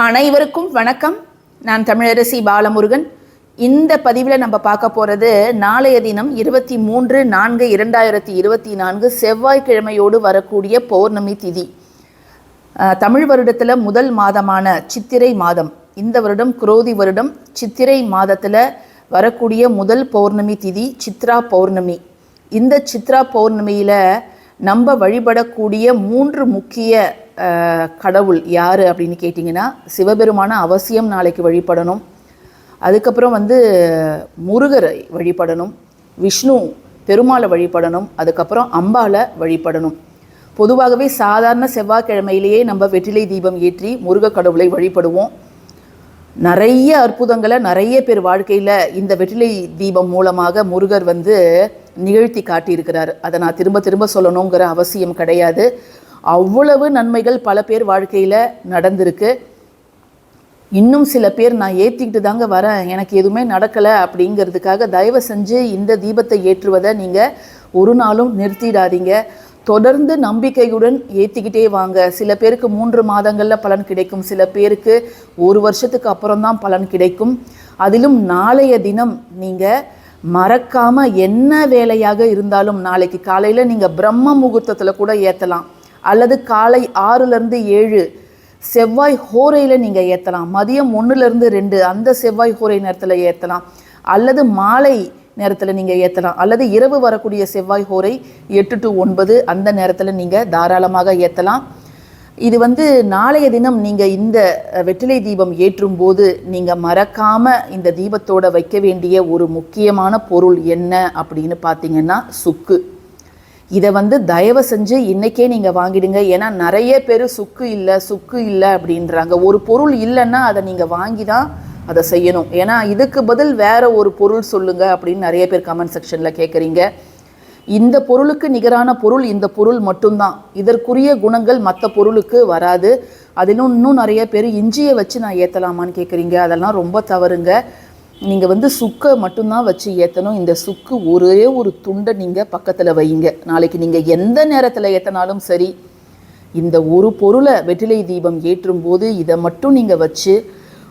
அனைவருக்கும் வணக்கம். நான் தமிழரசி பாலமுருகன். இந்த பதிவில் நம்ம பார்க்க போகிறது நாளைய தினம் இருபத்தி மூன்று நான்கு இரண்டாயிரத்தி இருபத்தி நான்கு செவ்வாய்க்கிழமையோடு வரக்கூடிய பௌர்ணமி திதி. தமிழ் வருடத்தில் முதல் மாதமான சித்திரை மாதம். இந்த வருடம் குரோதி வருடம். சித்திரை மாதத்தில் வரக்கூடிய முதல் பௌர்ணமி திதி சித்ரா பௌர்ணமி. இந்த சித்ரா பௌர்ணமியில் நம்ம வழிபடக்கூடிய மூன்று முக்கிய கடவுள் யார் அப்படின்னு கேட்டிங்கன்னா சிவபெருமான அவசியம் நாளைக்கு வழிபடணும். அதுக்கப்புறம் வந்து முருகரை வழிபடணும் விஷ்ணு பெருமாளை வழிபடணும் அதுக்கப்புறம் அம்பாவை வழிபடணும். பொதுவாகவே சாதாரண செவ்வாய்க்கிழமையிலேயே நம்ம வெற்றிலை தீபம் ஏற்றி முருக கடவுளை வழிபடுவோம். நிறைய அற்புதங்களை நிறைய பேர் வாழ்க்கையில் இந்த வெற்றிலை தீபம் மூலமாக முருகர் வந்து நிகழ்த்தி காட்டியிருக்கிறார். அதை நான் திரும்ப திரும்ப சொல்லணுங்கிற அவசியம் கிடையாது. அவ்வளவு நன்மைகள் பல பேர் வாழ்க்கையில் நடந்திருக்கு. இன்னும் சில பேர் நான் ஏற்றிக்கிட்டு தாங்க வரேன். எனக்கு எதுவுமே நடக்கலை அப்படிங்கிறதுக்காக தயவு செஞ்சு இந்த தீபத்தை ஏற்றுவதை நீங்கள் ஒரு நாளும் நிறுத்திடாதீங்க. தொடர்ந்து நம்பிக்கையுடன் ஏற்றிக்கிட்டே வாங்க. சில பேருக்கு மூன்று மாதங்களில் பலன் கிடைக்கும். சில பேருக்கு ஒரு வருஷத்துக்கு அப்புறம் தான் பலன் கிடைக்கும். அதிலும் நாளைய தினம் நீங்கள் மறக்காமல் என்ன வேலையாக இருந்தாலும் நாளைக்கு காலையில் நீங்கள் பிரம்ம முகூர்த்தத்தில் கூட ஏற்றலாம் அல்லது காலை ஆறுலேருந்து ஏழு செவ்வாய் ஹோரையில் நீங்கள் ஏற்றலாம் மதியம் ஒன்றுலேருந்து ரெண்டு அந்த செவ்வாய் ஹோரை நேரத்தில் ஏற்றலாம் அல்லது மாலை நேரத்தில் நீங்கள் ஏற்றலாம் அல்லது இரவு வரக்கூடிய செவ்வாய் ஹோரை எட்டு டு ஒன்பது அந்த நேரத்தில் நீங்கள் தாராளமாக ஏற்றலாம் இது வந்து நாளைய தினம் நீங்கள் இந்த வெற்றிலை தீபம் ஏற்றும் போது நீங்கள் மறக்காமல் இந்த தீபத்தோட வைக்க வேண்டிய ஒரு முக்கியமான பொருள் என்ன அப்படின்னு பார்த்தீங்கன்னா சுக்கு. இதை வந்து தயவு செஞ்சு இன்றைக்கே நீங்கள் வாங்கிடுங்க. ஏன்னா நிறைய பேர் சுக்கு இல்லை சுக்கு இல்லை அப்படின்றாங்க. ஒரு பொருள் இல்லைன்னா அதை நீங்கள் வாங்கி தான் அதை செய்யணும். ஏன்னா இதுக்கு பதில் வேறு ஒரு பொருள் சொல்லுங்கள் அப்படின்னு நிறைய பேர் கமெண்ட் செக்ஷனில் கேட்குறீங்க இந்த பொருளுக்கு நிகரான பொருள் இந்த பொருள் மட்டும்தான். இதற்குரிய குணங்கள் மற்ற பொருளுக்கு வராது. அதிலும் இன்னும் நிறைய பேர் இஞ்சியை வச்சு நான் ஏற்றலாமான்னு கேட்குறீங்க அதெல்லாம் ரொம்ப தவறுங்க. நீங்கள் வந்து சுக்கை மட்டும்தான் வச்சு ஏற்றணும் இந்த சுக்கு ஒரே ஒரு துண்டை நீங்கள் பக்கத்தில் வைங்க. நாளைக்கு நீங்கள் எந்த நேரத்தில் ஏற்றினாலும் சரி இந்த ஒரு பொருளை வெற்றிலை தீபம் ஏற்றும் போது இதை மட்டும் நீங்கள் வச்சு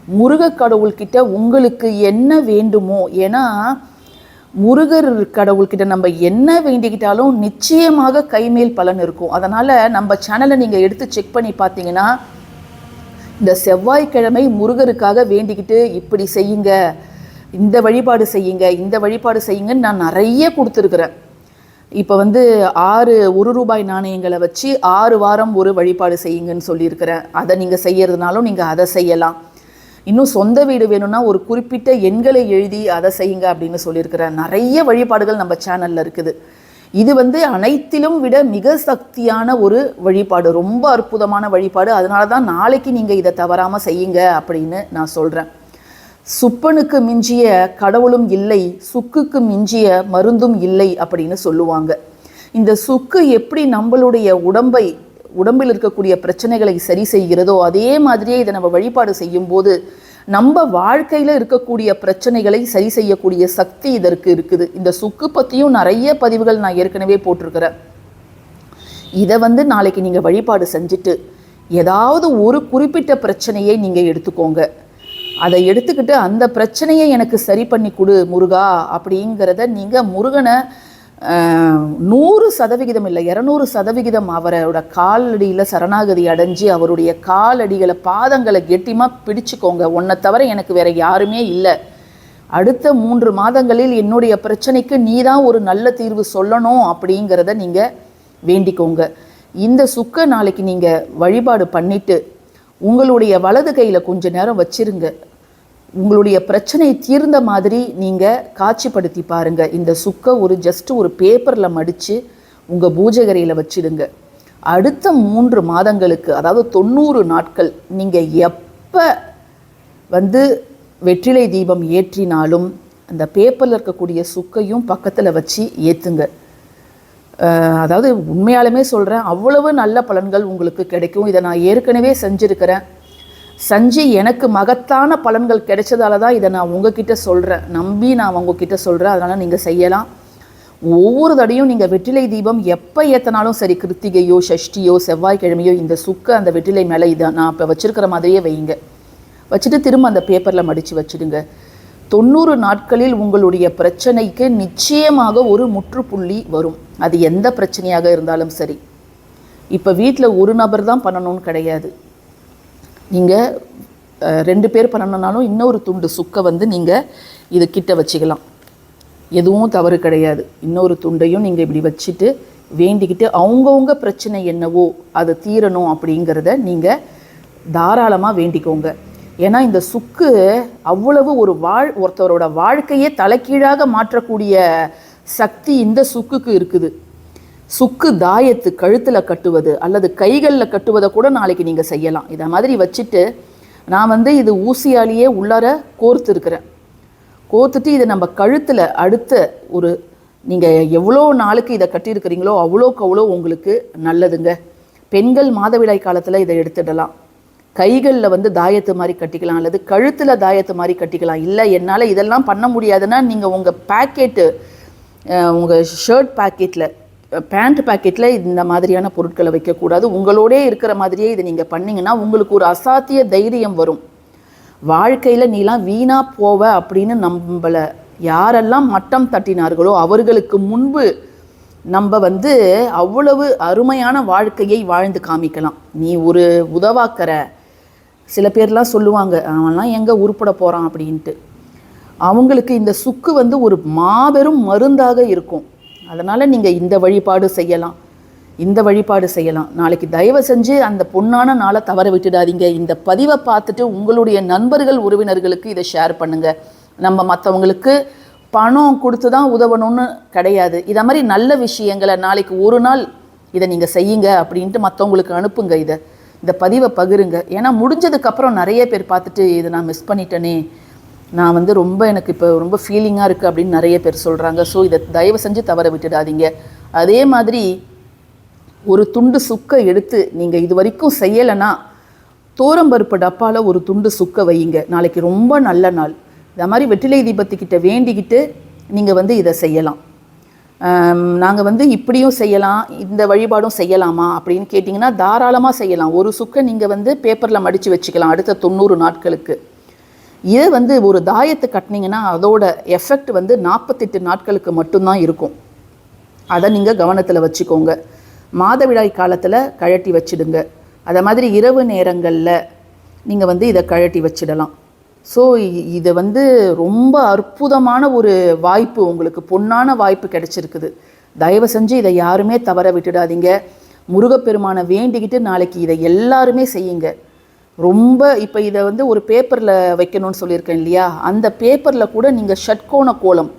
முருகக் கடவுள்கிட்ட உங்களுக்கு என்ன வேண்டுமோ ஏன்னா முருகர் கடவுள்கிட்ட நம்ம என்ன வேண்டிக்கிட்டாலும் நிச்சயமாக கைமேல் பலன் இருக்கும். அதனால் நம்ம சேனலை நீங்கள் எடுத்து செக் பண்ணி பார்த்தீங்கன்னா இந்த செவ்வாய்க்கிழமை முருகருக்காக வேண்டிக்கிட்டு இப்படி செய்யுங்க இந்த வழிபாடு செய்யுங்க இந்த வழிபாடு செய்யுங்கன்னு நான் நிறைய கொடுத்துருக்குறேன். இப்போ வந்து ஆறு ஒரு ரூபாய் நாணயங்களை வச்சு ஆறு வாரம் ஒரு வழிபாடு செய்யுங்கன்னு சொல்லியிருக்கிறேன். அதை நீங்கள் செய்யறதுனாலும் நீங்கள் அதை செய்யலாம். இன்னும் சொந்த வீடு வேணும்னா ஒரு குறிப்பிட்ட எண்களை எழுதி அதை செய்யுங்க அப்படின்னு சொல்லியிருக்கிற நிறைய வழிபாடுகள் நம்ம சேனலில் இருக்குது. இது வந்து அனைத்திலும் விட மிக சக்தியான ஒரு வழிபாடு ரொம்ப அற்புதமான வழிபாடு. அதனால தான் நாளைக்கு நீங்கள் இதை தவறாமல் செய்யுங்க அப்படின்னு நான் சொல்கிறேன் சுப்பனுக்கு மிஞ்சிய கடவுளும் இல்லை சுக்குக்கு மிஞ்சிய மருந்தும் இல்லை அப்படின்னு சொல்லுவாங்க. இந்த சுக்கு எப்படி நம்மளுடைய உடம்பை உடம்பில் இருக்கக்கூடிய பிரச்சனைகளை சரி செய்கிறதோ அதே மாதிரியே இதை நம்ம வழிபாடு செய்யும்போது நம்ம வாழ்க்கையில் இருக்கக்கூடிய பிரச்சனைகளை சரி செய்யக்கூடிய சக்தி இதற்கு இருக்குது. இந்த சுக்கு பற்றியும் நிறைய பதிவுகள் நான் ஏற்கனவே போட்டிருக்கிறேன். இதை வந்து நாளைக்கு நீங்கள் வழிபாடு செஞ்சுட்டு ஏதாவது ஒரு குறிப்பிட்ட பிரச்சனையை நீங்கள் எடுத்துக்கோங்க. அதை எடுத்துக்கிட்டு அந்த பிரச்சனையை எனக்கு சரி பண்ணி கொடு முருகா அப்படிங்கிறத நீங்கள் முருகனை நூறு சதவிகிதம் இல்லை இரநூறு சதவிகிதம் அவரோட காலடியில் சரணாகதி அடைஞ்சு அவருடைய காலடிகளை பாதங்களை கெட்டிமாக பிடிச்சுக்கோங்க. உன்னை தவிர எனக்கு வேற யாருமே இல்லை. அடுத்த மூன்று மாதங்களில் என்னுடைய பிரச்சனைக்கு நீ தான் ஒரு நல்ல தீர்வு சொல்லணும் அப்படிங்கிறத நீங்கள் வேண்டிக்கோங்க. இந்த சுக்க நாளைக்கு நீங்கள் வழிபாடு பண்ணிட்டு உங்களுடைய வலது கையில் கொஞ்ச நேரம் வச்சிருங்க. உங்களுடைய பிரச்சனை தீர்ந்த மாதிரி நீங்கள் காட்சிப்படுத்தி பாருங்கள் இந்த சுக்கை ஒரு ஜஸ்ட் ஒரு பேப்பரில் மடித்து உங்கள் பூஜகரையில் வச்சிடுங்க. அடுத்த மூன்று மாதங்களுக்கு அதாவது தொண்ணூறு நாட்கள் நீங்கள் எப்போ வந்து வெற்றிலை தீபம் ஏற்றினாலும் அந்த பேப்பரில் இருக்கக்கூடிய சுக்கையும் பக்கத்தில் வச்சு ஏற்றுங்க அதாவது உண்மையாலுமே சொல்கிறேன் அவ்வளவு நல்ல பலன்கள் உங்களுக்கு கிடைக்கும். இதை நான் ஏற்கனவே செஞ்சுருக்கிறேன். சஞ்சி எனக்கு மகத்தான பலன்கள் கிடைச்சதால தான் இதை நான் உங்ககிட்ட சொல்கிறேன் நம்பி நான் உங்ககிட்ட சொல்கிறேன் அதனால் நீங்கள் செய்யலாம். ஒவ்வொரு தடையும் நீங்கள் வெற்றிலை தீபம் எப்போ ஏற்றினாலும் சரி கிருத்திகையோ சஷ்டியோ செவ்வாய்க்கிழமையோ இந்த சுக்கு அந்த வெற்றிலை மேலே இதை நான் இப்போ வச்சுருக்கிற மாதிரியே வைங்க. வச்சுட்டு திரும்ப அந்த பேப்பரில் மடித்து வச்சிடுங்க. தொண்ணூறு நாட்களில் உங்களுடைய பிரச்சனைக்கு நிச்சயமாக ஒரு முற்றுப்புள்ளி வரும். அது எந்த பிரச்சனையாக இருந்தாலும் சரி. இப்போ வீட்டில் ஒரு நபர் தான் பண்ணணும்னு கிடையாது. நீங்கள் ரெண்டு பேர் பண்ணணுன்னாலும் இன்னொரு துண்டு சுக்கை வந்து நீங்கள் இது கிட்ட வச்சுக்கலாம். எதுவும் தவறு கிடையாது. இன்னொரு துண்டையும் நீங்கள் இப்படி வச்சுட்டு வேண்டிக்கிட்டு அவங்கவுங்க பிரச்சனை என்னவோ அது தீரணும் அப்படிங்கிறத நீங்கள் தாராளமாக வேண்டிக்கோங்க. ஏன்னா இந்த சுக்கு அவ்வளவு ஒரு வாழ் ஒருத்தரோட வாழ்க்கையே தலைக்கீழாக மாற்றக்கூடிய சக்தி இந்த சுக்குக்கு இருக்குது. சுக்கு தாயத்து கழுத்தில் கட்டுவது அல்லது கைகளில் கட்டுவதை கூட நாளைக்கு நீங்கள் செய்யலாம். இதை மாதிரி வச்சுட்டு நான் வந்து இது ஊசியாலேயே உள்ளார கோர்த்துருக்குறேன். கோர்த்துட்டு இதை நம்ம கழுத்தில் அடுத்த ஒரு நீங்கள் எவ்வளோ நாளுக்கு இதை கட்டியிருக்கிறீங்களோ அவ்வளோக்கு அவ்வளோ உங்களுக்கு நல்லதுங்க. பெண்கள் மாதவிடாய் காலத்தில் இதை எடுத்துடலாம். கைகளில் வந்து தாயத்து மாதிரி கட்டிக்கலாம் அல்லது கழுத்தில் தாயத்து மாதிரி கட்டிக்கலாம். இல்லை என்னால் இதெல்லாம் பண்ண முடியாதுன்னா நீங்கள் உங்கள் பேக்கெட்டு உங்கள் ஷர்ட் பேக்கெட்டில் பேண்ட் பாக்கெட்டில் இந்த மாதிரியான பொருட்களை வைக்கக்கூடாது. உங்களோடே இருக்கிற மாதிரியே இதை நீங்கள் பண்ணிங்கன்னா உங்களுக்கு ஒரு அசாத்திய தைரியம் வரும். வாழ்க்கையில் நீலாம் வீணாக போவ அப்படின்னு நம்மளை யாரெல்லாம் மட்டம் தட்டினார்களோ அவர்களுக்கு முன்பு நம்ம வந்து அவ்வளவு அருமையான வாழ்க்கையை வாழ்ந்து காமிக்கலாம். நீ ஒரு உதவாக்கற சில பேர்லாம் சொல்லுவாங்க அவன்லாம் எங்கே உருப்பட போகிறான் அப்படின்ட்டு. அவங்களுக்கு இந்த சுக்கு வந்து ஒரு மாபெரும் மருந்தாக இருக்கும். அதனால் நீங்கள் இந்த வழிபாடு செய்யலாம். இந்த வழிபாடு செய்யலாம். நாளைக்கு தயவு செஞ்சு அந்த பொண்ணான நாளை தவற விட்டுடாதீங்க. இந்த பதிவை பார்த்துட்டு உங்களுடைய நண்பர்கள் உறவினர்களுக்கு இதை ஷேர் பண்ணுங்கள் நம்ம மற்றவங்களுக்கு பணம் கொடுத்து தான் உதவணும்னு கிடையாது. இதை மாதிரி நல்ல விஷயங்களை நாளைக்கு ஒரு நாள் இதை நீங்கள் செய்யுங்க அப்படின்ட்டு மற்றவங்களுக்கு அனுப்புங்க இதை. இந்த பதிவை பகிருங்க. ஏன்னா முடிஞ்சதுக்கப்புறம் நிறைய பேர் பார்த்துட்டு இதை நான் மிஸ் பண்ணிட்டேனே. நான் வந்து ரொம்ப எனக்கு இப்போ ரொம்ப ஃபீலிங்காக இருக்குது அப்படின்னு நிறைய பேர் சொல்கிறாங்க ஸோ இதை தயவு செஞ்சு தவற விட்டுடாதீங்க. அதே மாதிரி ஒரு துண்டு சுக்கை எடுத்து நீங்கள் இது வரைக்கும் செய்யலைன்னா தோரம்பருப்பு டப்பாவில் ஒரு துண்டு சுக்க வையுங்க. நாளைக்கு ரொம்ப நல்ல நாள். இந்த மாதிரி வெற்றிலை தீபத்துக்கிட்ட வேண்டிக்கிட்டு நீங்கள் வந்து இதை செய்யலாம். நாங்கள் வந்து இப்படியும் செய்யலாம் இந்த வழிபாடும் செய்யலாமா அப்படின்னு கேட்டிங்கன்னா தாராளமாக செய்யலாம். ஒரு சுக்கை நீங்கள் வந்து பேப்பரில் மடித்து வச்சுக்கலாம் அடுத்த தொண்ணூறு நாட்களுக்கு. இதை வந்து ஒரு தாயத்தை கட்டினீங்கன்னா அதோட எஃபெக்ட் வந்து நாற்பத்தெட்டு நாட்களுக்கு மட்டும்தான் இருக்கும். அதை நீங்கள் கவனத்தில் வச்சுக்கோங்க. மாதவிடாய் காலத்தில் கழட்டி வச்சிடுங்க. அதை மாதிரி இரவு நேரங்களில் நீங்கள் வந்து இதை கழட்டி வச்சிடலாம். ஸோ இதை வந்து ரொம்ப அற்புதமான ஒரு வாய்ப்பு உங்களுக்கு பொன்னான வாய்ப்பு கிடைச்சிருக்குது. தயவு செஞ்சு இதை யாருமே தவற விட்டுடாதீங்க. முருகப்பெருமானை வேண்டிக்கிட்டு நாளைக்கு இதை எல்லாருமே செய்யுங்க. ரொம்ப இப்போ இதை வந்து ஒரு பேப்பரில் வைக்கணும்னு சொல்லியிருக்கேன் இல்லையா? அந்த பேப்பரில் கூட நீங்கள் ஷட்கோண கோலம்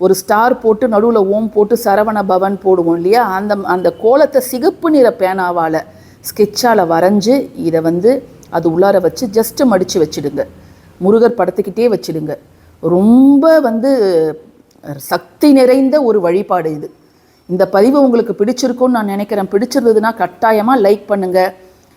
ஒரு ஸ்டார் போட்டு நடுவில் ஓம் போட்டு சரவண பவன் போடுவோம் இல்லையா? அந்த அந்த கோலத்தை சிகப்பு நிற பேனாவால் ஸ்கெட்சால் வரைஞ்சி இதை வந்து அது உள்ளார வச்சு ஜஸ்ட்டு மடித்து வச்சிடுங்க. முருகர் படத்துக்கிட்டே வச்சிடுங்க. ரொம்ப வந்து சக்தி நிறைந்த ஒரு வழிபாடு இது. இந்த பதிவு உங்களுக்கு பிடிச்சிருக்கும்னு நான் நினைக்கிறேன். பிடிச்சிருந்ததுன்னா கட்டாயமாக லைக் பண்ணுங்கள்